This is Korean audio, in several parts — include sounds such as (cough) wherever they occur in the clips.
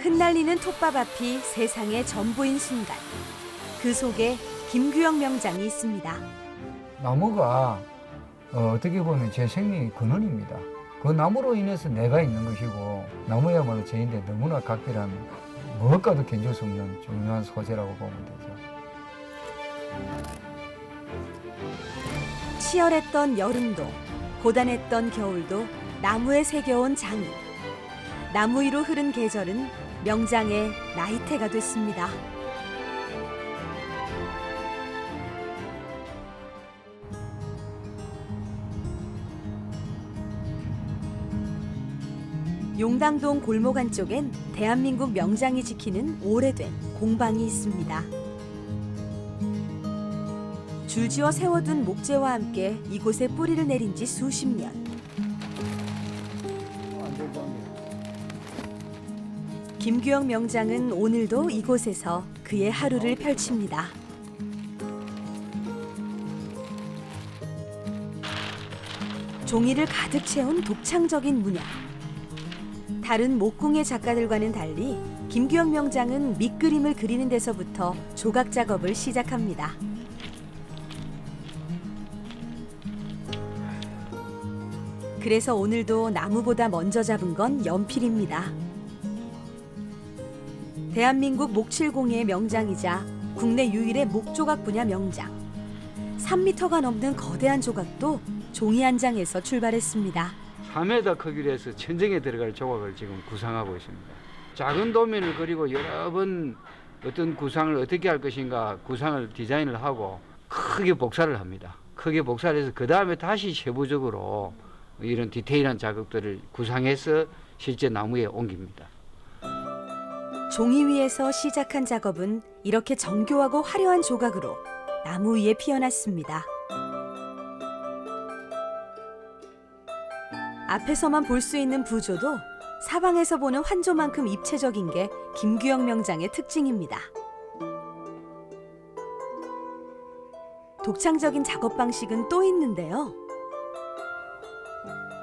흩날리는 톱밥 앞이 세상의 전부인 순간. 그 속에 김규영 명장이 있습니다. 나무가 어, 떻게 보면 제 생명의 근원입니다. 그 나무로 인해서 내가 있는 것이고 나무야말로 저인데 너무나 각별한 무엇과도 견줄 수 없는 중요한 소재라고 보면 되죠. 치열했던 여름도 고단했던 겨울도 나무에 새겨온 장인. 나무 위로 흐른 계절은 명장의 나이테가 됐습니다. 용당동 골목 안쪽엔 대한민국 명장이 지키는 오래된 공방이 있습니다. 줄지어 세워둔 목재와 함께 이곳에 뿌리를 내린 지 수십 년. 김규영 명장은 오늘도 이곳에서 그의 하루를 펼칩니다. 종이를 가득 채운 독창적인 문양. 다른 목궁의 작가들과는 달리 김규영 명장은 밑그림을 그리는 데서부터 조각 작업을 시작합니다. 그래서 오늘도 나무보다 먼저 잡은 건 연필입니다. 대한민국 목칠공예의 명장이자 국내 유일의 목조각 분야 명장. 3미터가 넘는 거대한 조각도 종이 한 장에서 출발했습니다. 3m 크기로 해서 천정에 들어갈 조각을 지금 구상하고 있습니다. 작은 도면을 그리고 여러 번 어떤 구상을 어떻게 할 것인가 구상을 디자인을 하고 크게 복사를 합니다. 크게 복사를 해서 그 다음에 다시 세부적으로 이런 디테일한 작업들을 구상해서 실제 나무에 옮깁니다. 종이 위에서 시작한 작업은 이렇게 정교하고 화려한 조각으로 나무 위에 피어났습니다. 앞에서만 볼 수 있는 부조도 사방에서 보는 환조만큼 입체적인 게 김규영 명장의 특징입니다. 독창적인 작업 방식은 또 있는데요.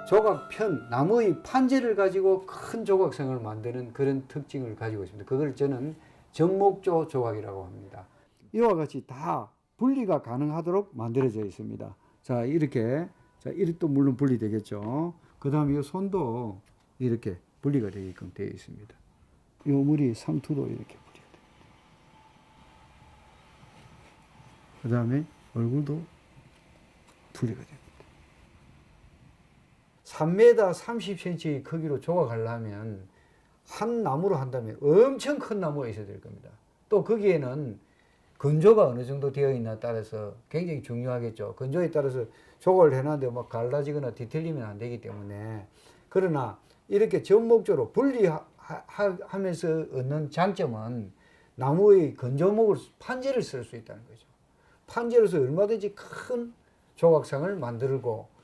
조각편, 나무의 판재를 가지고 큰 조각성을 만드는 그런 특징을 가지고 있습니다. 그걸 저는 정목조 조각이라고 합니다. 이와 같이 다 분리가 가능하도록 만들어져 있습니다. 자, 이렇게 자, 이것도 물론 분리되겠죠. 그 다음에 이 손도 이렇게 분리가 되게끔 되어 있습니다. 이 물이 상투도 이렇게 분리가 됩니다. 그 다음에 얼굴도 분리가 됩니다. 3m 30cm 크기로 조각하려면 한 나무로 한다면 엄청 큰 나무가 있어야 될 겁니다. 또 거기에는 건조가 어느 정도 되어 있나 따라서 굉장히 중요하겠죠. 건조에 따라서 조각을 해놨는데 막 갈라지거나 뒤틀리면 안 되기 때문에 그러나 이렇게 전목조로 분리하면서 얻는 장점은 나무의 건조목을 판재를 쓸 수 있다는 거죠. 판재로서 얼마든지 큰 조각상을 만들고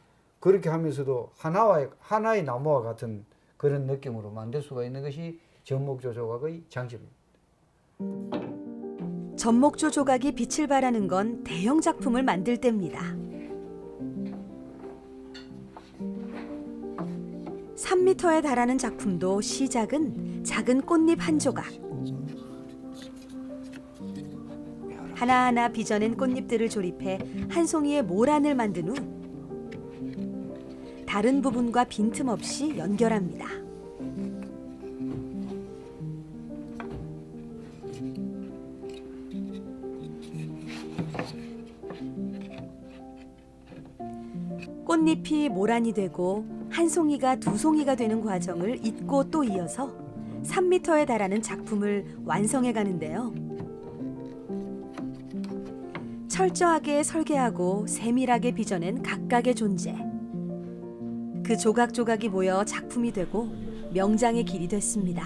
그렇게 하면서도 하나와 하나의 나무와 같은 그런 느낌으로 만들 수가 있는 것이 전목조 조각의 장점입니다. 전목조 조각이 빛을 발하는 건 대형 작품을 만들 때입니다. 3미터에 달하는 작품도 시작은 작은 꽃잎 한 조각. 하나하나 빚어낸 꽃잎들을 조립해 한 송이의 모란을 만든 후 다른 부분과 빈틈없이 연결합니다. 꽃잎이 모란이 되고 한 송이가 두 송이가 되는 과정을 잇고 또 이어서 3미터에 달하는 작품을 완성해 가는데요. 철저하게 설계하고 세밀하게 빚어낸 각각의 존재. 그 조각조각이 모여 작품이 되고 명장의 길이 됐습니다.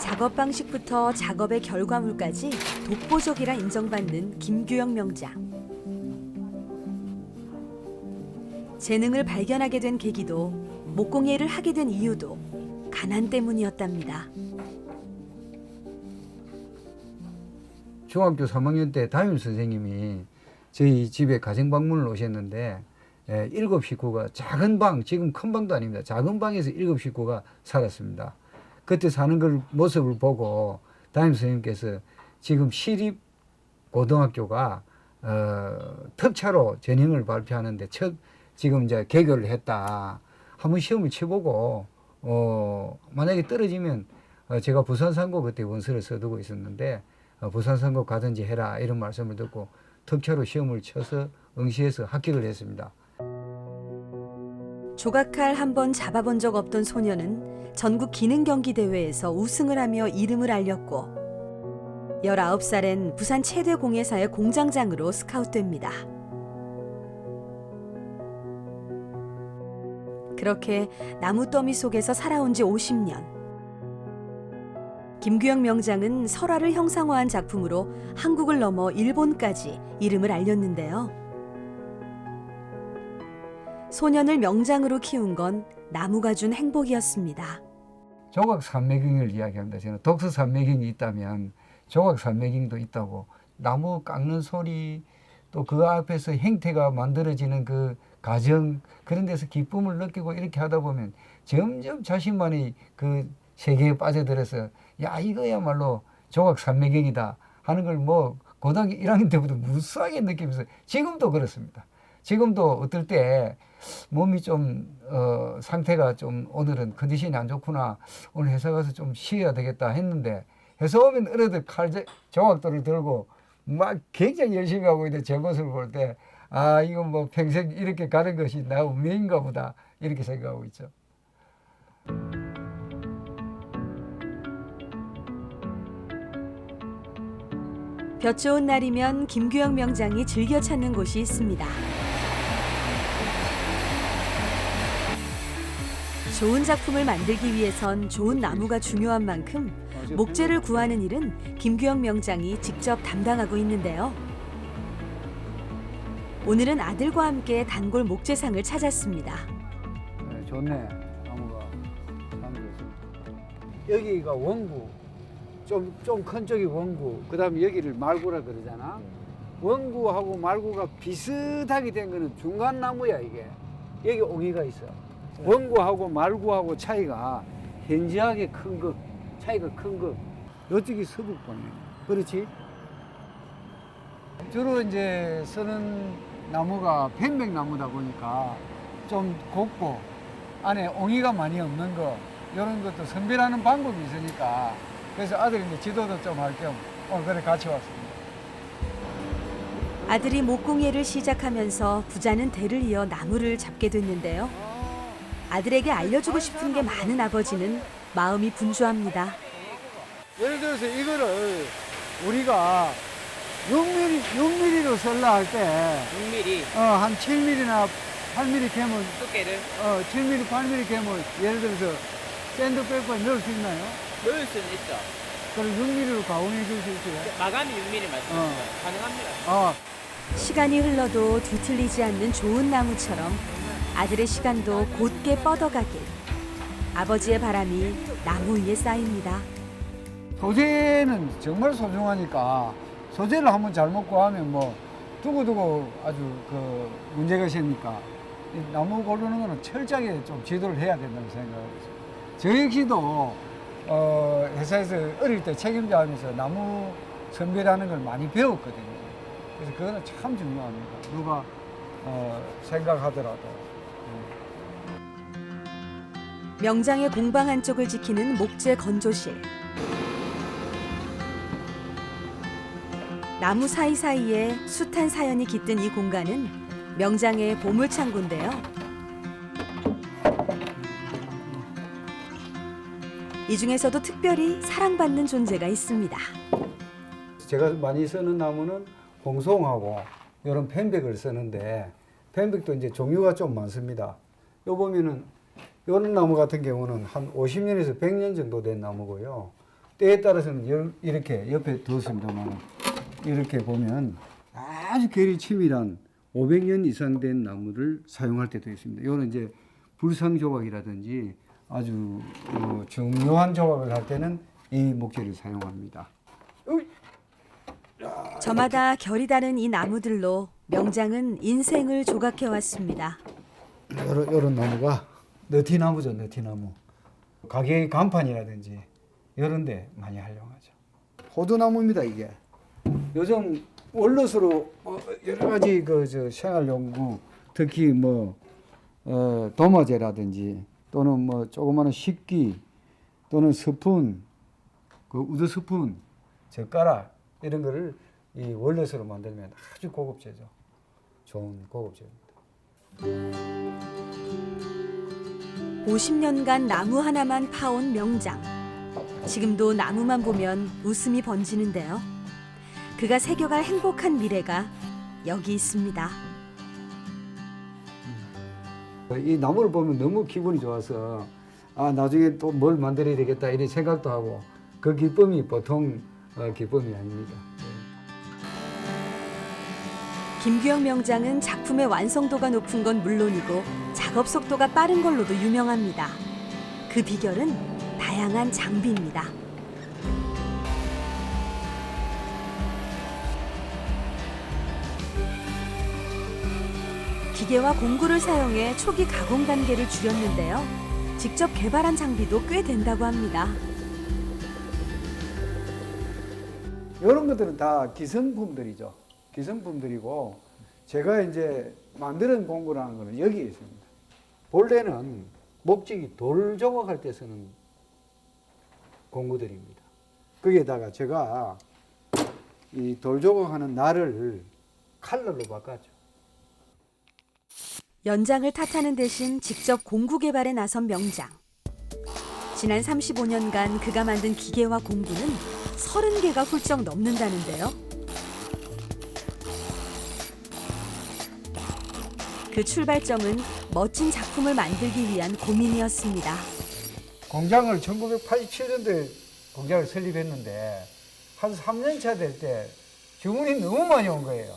작업 방식부터 작업의 결과물까지 독보적이라 인정받는 김규영 명장. 재능을 발견하게 된 계기도 목공예를 하게 된 이유도 가난 때문이었답니다. 중학교 3학년 때 담임 선생님이 저희 집에 가정 방문을 오셨는데 예, 일곱 식구가 작은 방, 지금 큰 방도 아닙니다. 작은 방에서 일곱 식구가 살았습니다. 그때 사는 걸 모습을 보고 담임 선생님께서 지금 시립 고등학교가 어, 특차로 전형을 발표하는데 첫 지금 이제 개교를 했다. 한번 시험을 쳐보고 어, 만약에 떨어지면 어, 제가 부산 상고 그때 원서를 써두고 있었는데 어, 부산상고 가든지 해라 이런 말씀을 듣고 특차로 시험을 쳐서 응시해서 합격을 했습니다. 조각칼 한 번 잡아본 적 없던 소녀는 전국 기능 경기 대회에서 우승을 하며 이름을 알렸고 19살엔 부산 최대 공예사의 공장장으로 스카웃됩니다. 그렇게 나무 더미 속에서 살아온 지 50년. 김규영 명장은 설화를 형상화한 작품으로 한국을 넘어 일본까지 이름을 알렸는데요. 소년을 명장으로 키운 건 나무가 준 행복이었습니다. 조각 산매경을 이야기합니다. 저는 독서 산매경이 있다면 조각 산매경도 있다고 나무 깎는 소리 또 그 앞에서 행태가 만들어지는 그 과정 그런 데서 기쁨을 느끼고 이렇게 하다 보면 점점 자신만의 그 세계에 빠져들어서 야 이거야말로 조각 산매경이다 하는 걸 뭐 고등학교 1학년 때부터 무수하게 느끼면서 지금도 그렇습니다. 지금도 어떨 때 몸이 좀 어, 상태가 좀 오늘은 컨디션이 안 좋구나 오늘 회사 가서 좀 쉬어야 되겠다 했는데 회사 오면 어느덧 칼 조각도를 들고 막 굉장히 열심히 하고 있는 제 모습을 볼 때 아 이거 뭐 평생 이렇게 가는 것이 나 운명인가 보다 이렇게 생각하고 있죠. 볕 좋은 날이면 김규영 명장이 즐겨 찾는 곳이 있습니다. 좋은 작품을 만들기 위해선 좋은 나무가 중요한 만큼 목재를 구하는 일은 김규영 명장이 직접 담당하고 있는데요. 오늘은 아들과 함께 단골 목재상을 찾았습니다. 네, 좋네 나무가 여기가 원구 좀 좀 큰 쪽이 원구 그 다음에 여기를 말구라 그러잖아. 원구하고 말구가 비슷하게 된 거는 중간 나무야 이게. 여기 옹이가 있어. 원구하고 말구하고 차이가 현저하게 큰 거 차이가 큰 거. 이쪽이 서북방이야 그렇지? 주로 이제 쓰는 나무가 편백나무다 보니까 좀 곱고 안에 옹이가 많이 없는 거 이런 것도 선별하는 방법이 있으니까 그래서 아들이 이제 지도도 좀 할 겸 오늘 그래 같이 왔습니다. 아들이 목공예를 시작하면서 부자는 대를 이어 나무를 잡게 됐는데요. 아들에게 알려주고 싶은 게 많은 아버지는 마음이 분주합니다. 예를 들어서 이거를 우리가 6mm, 6mm로 썰라 할 때 6mm 어, 한 7mm나 8mm 개물 두께를 어, 7mm, 8mm 개물 예를 들어서 샌드백퍼에 넣을 수 있나요? 넣을 수는 있죠. 그럼 6mm로 가공해 줄 수 있어요? 마감이 6mm 말씀이시죠? 어. 가능합니다. 어, 시간이 흘러도 뒤틀리지 않는 좋은 나무처럼 아들의 시간도 곧게 뻗어가길 아버지의 바람이 나무 위에 쌓입니다. 소재는 정말 소중하니까 소재를 한번 잘못 구하면 뭐 두고두고 아주 그 문제가 생기니까 이 나무 고르는 거는 철저하게 좀 지도를 해야 된다고 생각하고 있습니다. 저 역시도 어, 회사에서 어릴 때 책임자 하면서 나무 선별하는 걸 많이 배웠거든요. 그래서 그거는 참 중요합니다. 누가 어, 생각하더라도. 명장의 공방 한쪽을 지키는 목재 건조실. 나무 사이사이에 숱한 사연이 깃든 이 공간은 명장의 보물창고인데요. 이 중에서도 특별히 사랑받는 존재가 있습니다. 제가 많이 쓰는 나무는 홍송하고 이런 펜백을 쓰는데 펜백도 이제 종류가 좀 많습니다. 요 보면은 이런 나무 같은 경우는 한 50년에서 100년 정도 된 나무고요. 때에 따라서는 열- 이렇게 옆에 두었습니다만 이렇게 보면 아주 결이 치밀한 500년 이상 된 나무를 사용할 때도 있습니다. 이거는 이제 불상 조각이라든지 아주 어, 중요한 조각을 할 때는 이 목재를 사용합니다. 저마다 결이 다른 이 나무들로 명장은 인생을 조각해 왔습니다. 요런, 요런 나무가 너티나무죠, 너티나무. 가게 간판이라든지 이런 데 많이 활용하죠. 호두나무입니다, 이게. 요즘 원로스로 뭐 여러 가지 그 저 생활 연구, 특히 뭐 어, 도마제라든지 또는 뭐 조그마한 식기 또는 스푼, 그 우드 스푼, 젓가락 이런 거를 이 원로스로 만들면 아주 고급제죠. 좋은 고급제입니다. 50년간 나무 하나만 파온 명장. 지금도 나무만 보면 웃음이 번지는데요. 그가 새겨갈 행복한 미래가 여기 있습니다. 이 나무를 보면 너무 기분이 좋아서 아 나중에 또 뭘 만들어야 되겠다 이런 생각도 하고 그 기쁨이 보통 어, 기쁨이 아닙니다. 김규영 명장은 작품의 완성도가 높은 건 물론이고 작업 속도가 빠른 걸로도 유명합니다. 그 비결은 다양한 장비입니다. 기계와 공구를 사용해 초기 가공 단계를 줄였는데요. 직접 개발한 장비도 꽤 된다고 합니다. 이런 것들은 다 기성품들이죠. 기성품들이고 제가 이제 만드는 공구라는 거는 여기에 있습니다. 본래는 목적이 돌 조각할 때 쓰는 공구들입니다. 거기에다가 제가 이 돌 조각하는 날을 칼날로 바꿨죠. 연장을 탓하는 대신 직접 공구 개발에 나선 명장. 지난 35년간 그가 만든 기계와 공구는 30개가 훌쩍 넘는다는데요. 그 출발점은 멋진 작품을 만들기 위한 고민이었습니다. 공장을 1987년도에 공장을 설립했는데 한 3년 차 될 때 주문이 너무 많이 온 거예요.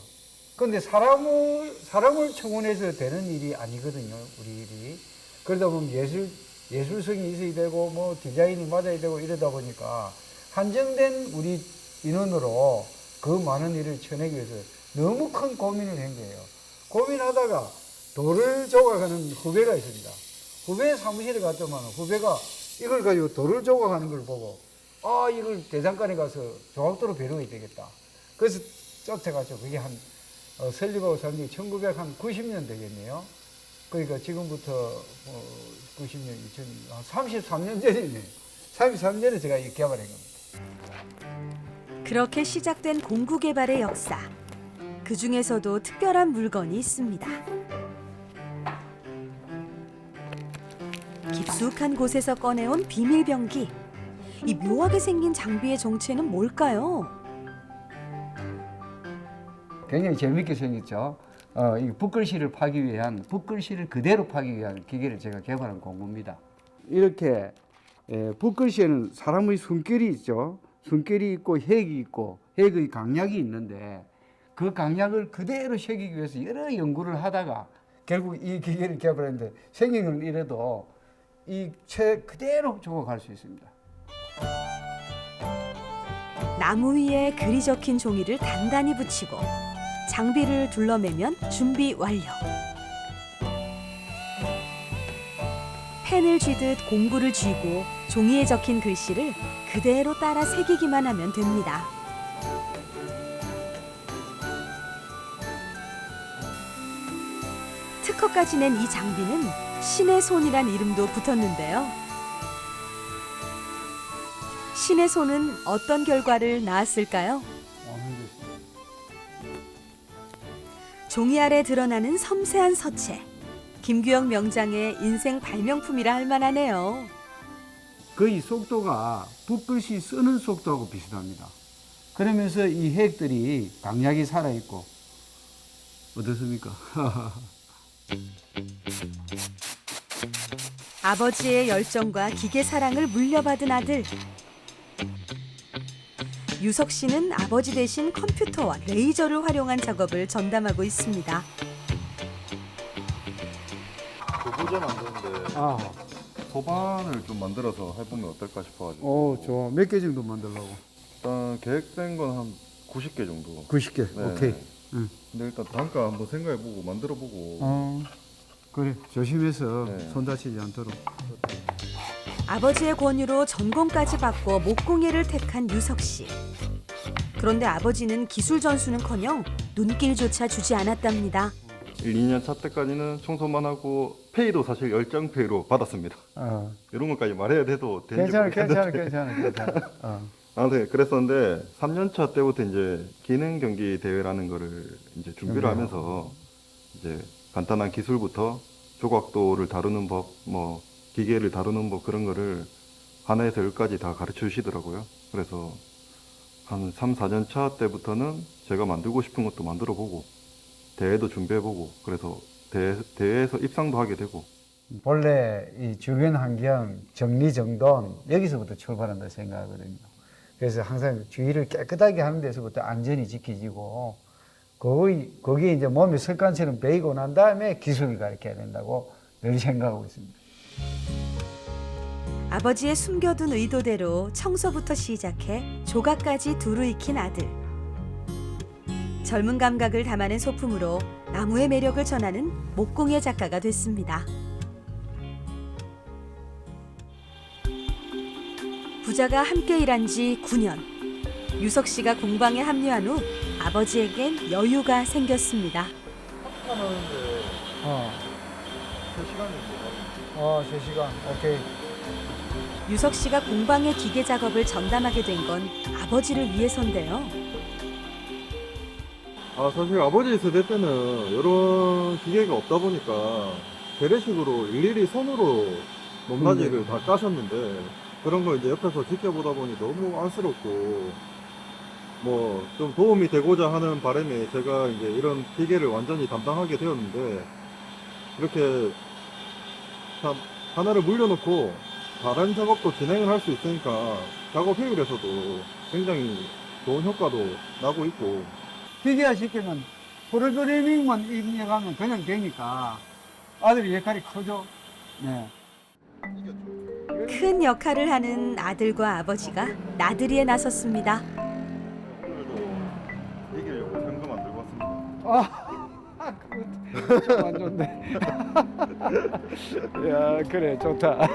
근데 사람을 사람을 청원해서 되는 일이 아니거든요. 우리 일이. 그러다 보면 예술 예술성이 있어야 되고 뭐 디자인이 맞아야 되고 이러다 보니까 한정된 우리 인원으로 그 많은 일을 쳐내기 위해서 너무 큰 고민을 한 거예요. 고민하다가 돌을 조각하는 후배가 있습니다. 후배 사무실에 갔더만 후배가 이걸 가지고 돌을 조각하는 걸 보고 아 이걸 대장간에 가서 조각도로 배워야 되겠다. 그래서 쫓아가죠. 그게 한 어, 설립하고 산지 1990년 되겠네요. 그러니까 지금부터 어, 90년, 2000년, 한 33년 전이네. 33년 전에 제가 이 개발한 겁니다. 그렇게 시작된 공구 개발의 역사. 그 중에서도 특별한 물건이 있습니다. 깊숙한 곳에서 꺼내온 비밀병기. 이 묘하게 생긴 장비의 정체는 뭘까요? 굉장히 재밌게 생겼죠. 어, 이 붓글씨를 파기 위한 붓글씨를 그대로 파기 위한 기계를 제가 개발한 공구입니다. 이렇게 에, 붓글씨에는 사람의 숨결이 있죠. 숨결이 있고 핵이 있고 핵의 강약이 있는데 그 강약을 그대로 새기기 위해서 여러 연구를 하다가 결국 이 기계를 개발했는데 생긴 건 이래도 이 채 그대로 조각할 수 있습니다. 나무 위에 글이 적힌 종이를 단단히 붙이고 장비를 둘러매면 준비 완료. 펜을 쥐듯 공구를 쥐고 종이에 적힌 글씨를 그대로 따라 새기기만 하면 됩니다. 특허까지 낸 이 장비는 신의 손이란 이름도 붙었는데요. 신의 손은 어떤 결과를 낳았을까요? 종이 아래 드러나는 섬세한 서체. 김규영 명장의 인생 발명품이라 할 만하네요. 거의 속도가 붓글씨 쓰는 속도하고 비슷합니다. 그러면서 이 핵들이 강약이 살아있고 어떻습니까? (laughs) 아버지의 열정과 기계 사랑을 물려받은 아들. 유석 씨는 아버지 대신 컴퓨터와 레이저를 활용한 작업을 전담하고 있습니다. 도구제 만드는데 아, 소반을 좀 만들어서 해보면 어떨까 싶어가지고 오, 좋아. 몇 개 정도 만들려고? 일단 계획된 건 한 90개 정도 90개. 네. 오케이. 응. 근데 일단 단가 한번 생각해보고 만들어보고 어 그래 조심해서 네. 손 다치지 않도록. 아버지의 권유로 전공까지 받고 목공예를 택한 유석 씨. 그런데 아버지는 기술 전수는커녕 눈길조차 주지 않았답니다. 1, 2년 차 때까지는 청소만 하고 페이도 사실 열정 페이로 받았습니다. 어. 이런 것까지 말해야 돼도 되는지 괜찮아, 모르겠는데. 괜찮아, 괜찮아, 괜찮아. (laughs) 어. 아, 네, 그랬었는데 3년 차 때부터 이제 기능 경기 대회라는 거를 이제 준비를 준비하고. 하면서 이제 간단한 기술부터 조각도를 다루는 법, 뭐 기계를 다루는 법 그런 거를 하나에서 열까지 다 가르쳐 주시더라고요. 그래서 한 3, 4년 차 때부터는 제가 만들고 싶은 것도 만들어 보고 대회도 준비해 보고 그래서 대회, 대회에서 입상도 하게 되고 본래 이 주변 환경 정리 정돈 여기서부터 출발한다 생각하거든요. 그래서 항상 주위를 깨끗하게 하는 데서부터 안전이 지켜지고 거기 거기에 이제 몸이 습관처럼 배이고 난 다음에 기술을 가르쳐야 된다고 늘 생각하고 있습니다. 아버지의 숨겨둔 의도대로 청소부터 시작해 조각까지 두루 익힌 아들. 젊은 감각을 담아낸 소품으로 나무의 매력을 전하는 목공예 작가가 됐습니다. 부자가 함께 일한 지 9년. 유석 씨가 공방에 합류한 후 아버지에겐 여유가 생겼습니다. 어, 어, 3시간. 오케이. 유석 씨가 공방의 기계 작업을 전담하게 된 건 아버지를 위해서인데요. 아 사실 아버지 세대 때는 이런 기계가 없다 보니까 재래식으로 일일이 손으로 높낮이를 다 까셨는데 그런 거 이제 옆에서 지켜보다 보니 너무 안쓰럽고 뭐 좀 도움이 되고자 하는 바람에 제가 이제 이런 기계를 완전히 담당하게 되었는데 이렇게 참 하나를 물려놓고 다른 작업도 진행을 할 수 있으니까 작업 효율에서도 굉장히 좋은 효과도 나고 있고 기계화 시키면 프로그래밍만 입력하면 그냥 되니까 아들의 역할이 크죠. 네. 큰 역할을 하는 아들과 아버지가 나들이에 나섰습니다. 오늘도 이기려고 현금 안 들고 왔습니다. 아, 안 좋네. (laughs) 야, 그래, 좋다. (laughs)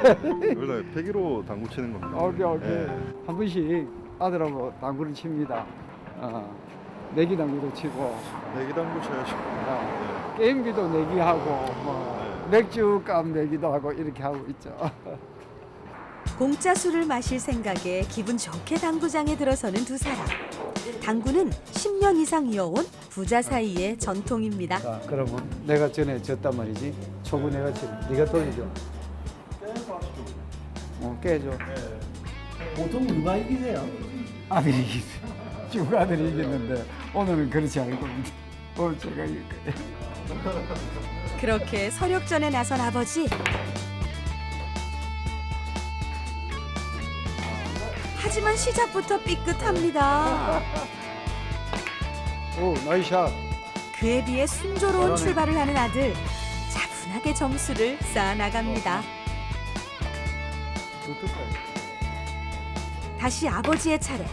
원래 폐기로 당구 치는 겁니다. 오케이, 오케이. 예. 한 번씩 아들하고 당구를 칩니다. 어, 내기 당구도 치고, 내기 당구 쳐야죠. 어, 게임기도 내기하고, 뭐, 맥주 값 내기도 하고, 이렇게 하고 있죠. 공짜 술을 마실 생각에 기분 좋게 당구장에 들어서는 두 사람. 당구는 10년 이상 이어온 부자 사이의 전통입니다. 자, 그러면 내가 전에 졌단 말이지. 초구 내가 치 네가 돌리죠. 어, 깨줘. 보통 누가 이기세요? 아들이 이기세요. 쭉 아들이 이겼는데 오늘은 그렇지 않을 겁니다. 오늘 제가 이길 거예요. 그렇게 서력전에 나선 아버지. 하지만 시작부터 삐끗합니다. 오, 나이스 샷. 그에 비해 순조로운 잘하네. 출발을 하는 아들. 차분하게 점수를 쌓아 나갑니다. 다시 아버지의 차례.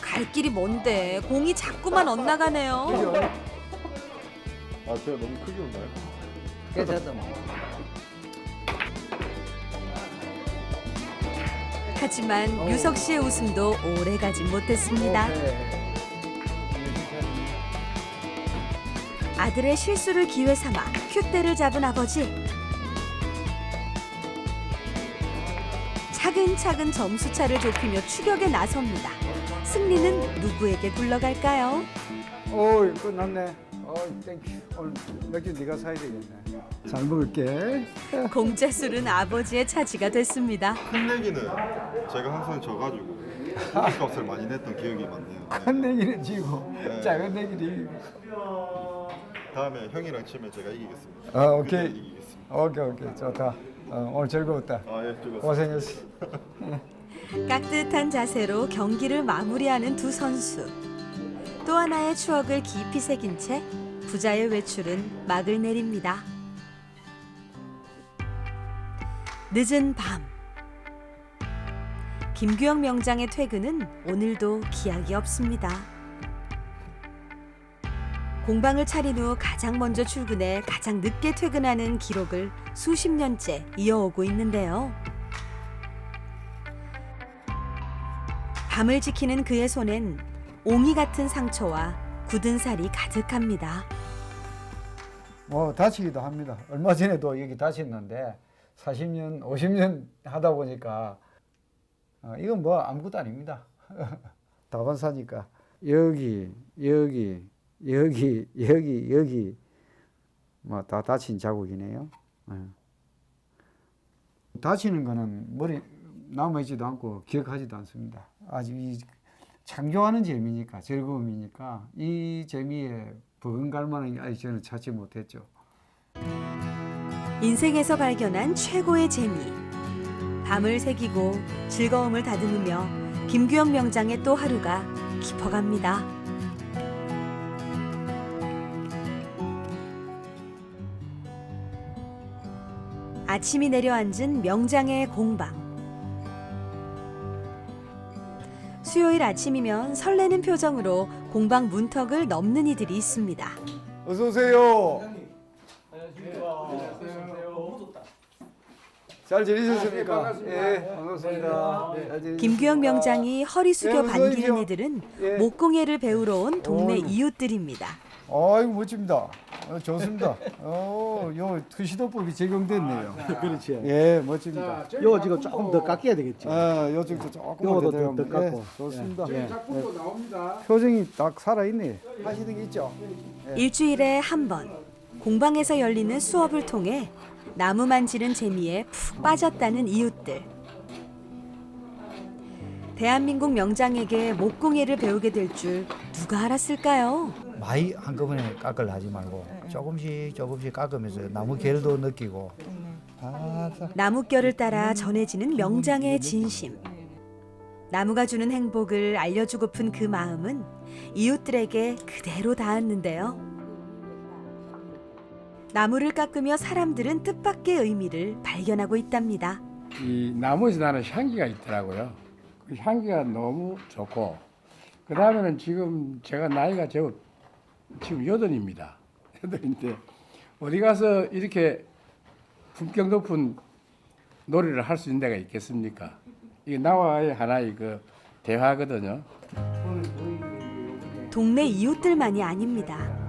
갈 길이 뭔데 공이 자꾸만 엇나가네요. 아 제가 너무 크게 웃나요? 괜찮다 뭐. 하지만 유석 씨의 웃음도 오래 가진 못했습니다. 아들의 실수를 기회 삼아 큐대를 잡은 아버지. 차근차근 점수차를 좁히며 추격에 나섭니다. 승리는 누구에게 굴러갈까요? 오, 끝났네. 어, 땡큐. 오늘 맥주 네가 사야 되겠네. 잘 먹을게. 네. 공짜 술은 아버지의 차지가 됐습니다. 큰 내기는 제가 항상 져가지고 값을 많이 냈던 기억이 많네요. 큰 내기는 지고 네. 작은 이기고. 다음에 형이랑 치면 제가 이기겠습니다. 아, 오케이. 그때 이기겠습니다. 오케이, 오케이. 좋다. 어, 오늘 즐거웠다. 아 예 즐거웠습니다. 고생했어. (laughs) 깍듯한 자세로 경기를 마무리하는 두 선수. 또 하나의 추억을 깊이 새긴 채 부자의 외출은 막을 내립니다. 늦은 밤. 김규영 명장의 퇴근은 오늘도 기약이 없습니다. 공방을 차린 후 가장 먼저 출근해 가장 늦게 퇴근하는 기록을 수십 년째 이어오고 있는데요. 밤을 지키는 그의 손엔 옹이 같은 상처와 굳은 살이 가득합니다. 뭐 다치기도 합니다. 얼마 전에도 여기 다쳤는데 40년, 50년 (laughs) 하다 보니까 어, 이건 뭐 아무것도 아닙니다. (laughs) 다반사니까 여기, 여기, 여기, 여기, 여기 뭐 다 다친 자국이네요. 예. 다치는 거는 머리 남아있지도 않고 기억하지도 않습니다. 아직 이 창조하는 재미니까 즐거움이니까 이 재미에 버금갈 만한 게 아직 저는 찾지 못했죠. 인생에서 발견한 최고의 재미. 밤을 새기고 즐거움을 다듬으며 김규영 명장의 또 하루가 깊어갑니다. 아침이 내려앉은 명장의 공방. 수요일 아침이면 설레는 표정으로 공방 문턱을 넘는 이들이 있습니다. 어서 오세요. 잘 지내셨습니까? 예, 반갑습니다. 잘 지내셨습니까? 김규영 명장이 허리 숙여 네, 반기는. 이들은 예. 목공예를 배우러 온 동네 어이구. 이웃들입니다. 아이고 멋집니다. 어, 좋습니다. 어, 요 투시도법이 적용됐네요. 그렇지. 예, 멋집니다. 요 지금 조금 더 깎여야 되겠지. 아, 요쪽도 조금 요거도 더 깎고. 예, 좋습니다. 예. 표정이 딱 살아있네. 하시는 게 있죠? 일주일에 한 번 공방에서 열리는 수업을 통해 나무 만지는 재미에 푹 빠졌다는 이웃들. 대한민국 명장에게 목공예를 배우게 될 줄 누가 알았을까요? 많이 한꺼번에 깎을 하지 말고 조금씩 조금씩 깎으면서 나무 결도 느끼고 아, 나무결을 따라 전해지는 명장의 진심. 나무가 주는 행복을 알려주고픈 그 마음은 이웃들에게 그대로 닿았는데요. 나무를 깎으며 사람들은 뜻밖의 의미를 발견하고 있답니다. 이 나무에서 나는 향기가 있더라고요. 그 향기가 너무 좋고 그 다음에는 지금 제가 나이가 제법 지금 여든입니다. (laughs) 여든인데 어디 가서 이렇게 품격 높은 놀이를 할 수 있는 데가 있겠습니까? 이게 나와의 하나의 그 대화거든요. 동네 이웃들만이 아닙니다.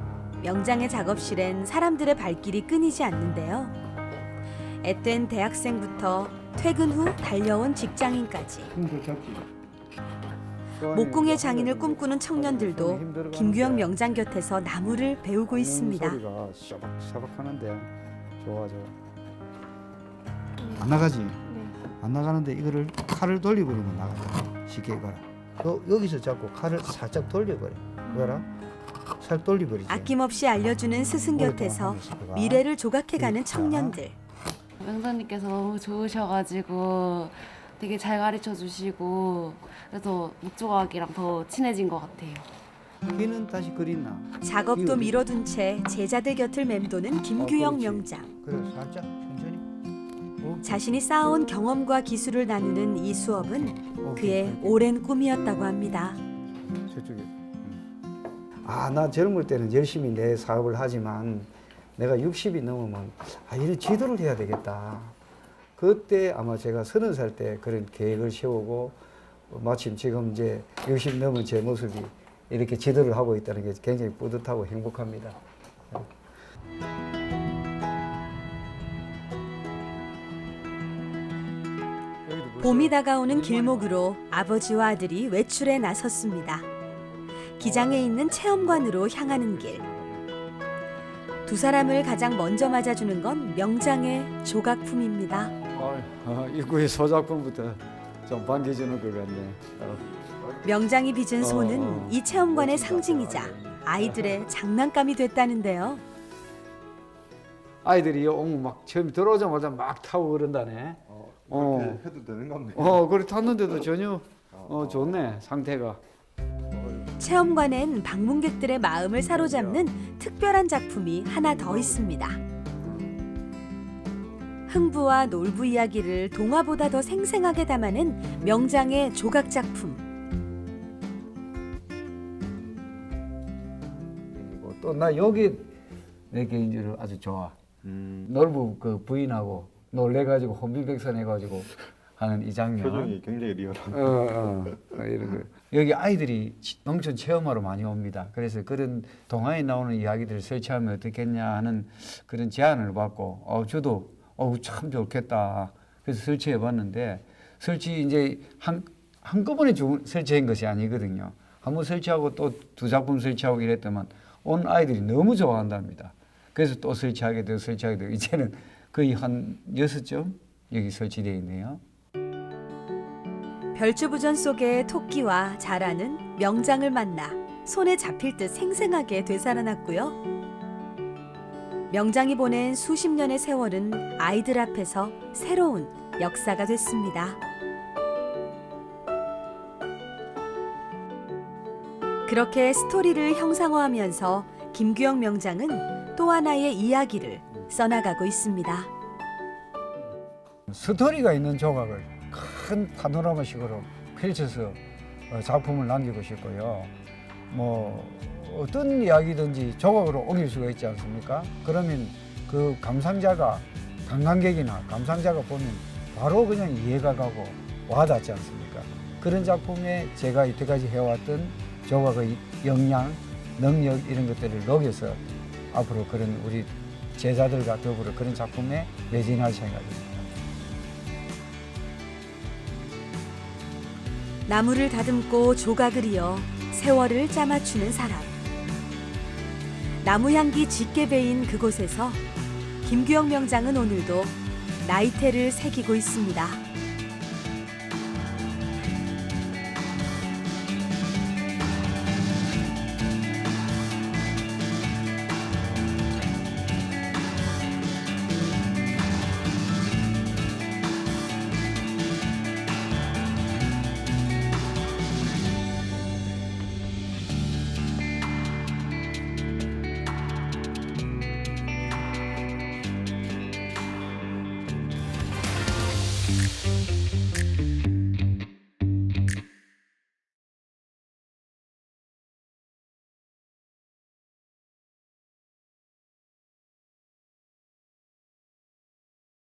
명장의 작업실엔 사람들의 발길이 끊이지 않는데요. 앳된 대학생부터 퇴근 후 달려온 직장인까지 힘도 적지. 목공의 장인을 꿈꾸는 청년들도 김규영 명장 곁에서 나무를 배우고 있습니다. 소리가 샤박샤박 하는데 좋아 좋아. 안 나가지? 안 나가는데 이거를 칼을 돌려버리면 나가잖아. 쉽게. 요, 여기서 잡고 칼을 살짝 돌려버려. 그거라. 살 돌려버리지. 아낌없이 알려주는 스승 곁에서. 미래를 조각해가는 청년들. 명장님께서 너무 좋으셔가지고 되게 잘 가르쳐 주시고 그래서 목조각이랑 더 친해진 것 같아요. 귀는 다시 그리나. 작업도 미뤄둔 채 제자들 곁을 맴도는 김규영 어, 그렇지. 명장. 그래 살짝 천천히. 어, 자신이 쌓아온 경험과 기술을 나누는 이 수업은 오케이, 그의 오케이. 오랜 꿈이었다고 합니다. 저쪽에. 아, 나 젊을 때는 열심히 내 사업을 하지만 내가 60이 넘으면 아, 이런 지도를 해야 되겠다. 그때 아마 제가 서른 살 때 그런 계획을 세우고 마침 지금 이제 60 넘은 제 모습이 이렇게 지도를 하고 있다는 게 굉장히 뿌듯하고 행복합니다. 봄이 다가오는 길목으로 아버지와 아들이 외출에 나섰습니다. 기장에 있는 체험관으로 향하는 길. 두 사람을 가장 먼저 맞아주는 건 명장의 조각품입니다. 어, 입구의 소작품부터 좀 반겨주는 것 같네. 명장이 빚은 어, 손은 어. 이 체험관의. 상징이자 아이들의 장난감이 됐다는데요. 아이들이 막 처음 들어오자마자 막 타고 그런다네. 어, 어. 그렇게 해도 되는 겁니까? 어, 그래 탔는데도 전혀 어, 좋네 상태가. 체험관엔 방문객들의 마음을 사로잡는 특별한 작품이 하나 더 있습니다. 흥부와 놀부 이야기를 동화보다 더 생생하게 담아낸 명장의 조각 작품. 그리고 또 나 여기 내 개인적으로 아주 좋아. 음, 놀부 그 부인하고 놀래가지고 혼비백산 해가지고 하는 이 장면. 표정이 굉장히 리얼한. 어, 어, 어, 이런 거. 여기 아이들이 치- 농촌 체험하러 많이 옵니다. 그래서 그런 동화에 나오는 이야기들을 설치하면 어떻겠냐 하는 그런 제안을 받고, 어, 저도, 어, 참 좋겠다. 그래서 설치해 봤는데, 설치 이제 한, 한꺼번에 주, 설치한 것이 아니거든요. 한번 설치하고 또 두 작품 설치하고 이랬더만 온 아이들이 너무 좋아한답니다. 그래서 또 설치하게 되고 설치하게 되고, 이제는 거의 한 여섯 점 여기 설치되어 있네요. 별주부전 속의 토끼와 자라는 명장을 만나 손에 잡힐 듯 생생하게 되살아났고요. 명장이 보낸 수십 년의 세월은 아이들 앞에서 새로운 역사가 됐습니다. 그렇게 스토리를 형상화하면서 김규영 명장은 또 하나의 이야기를 써나가고 있습니다. 스토리가 있는 조각을 큰 파노라마식으로 펼쳐서 어, 작품을 남기고 싶고요. 뭐 어떤 이야기든지 조각으로 옮길 수가 있지 않습니까? 그러면 그 감상자가 관광객이나 감상자가 보면 바로 그냥 이해가 가고 와닿지 않습니까? 그런 작품에 제가 이때까지 해왔던 조각의 역량, 능력 이런 것들을 녹여서 앞으로 그런 우리 제자들과 더불어 그런 작품에 매진할 생각입니다. 나무를 다듬고 조각을 이어 세월을 짜맞추는 사람. 나무 향기 짙게 배인 그곳에서 김규영 명장은 오늘도 나이테를 새기고 있습니다.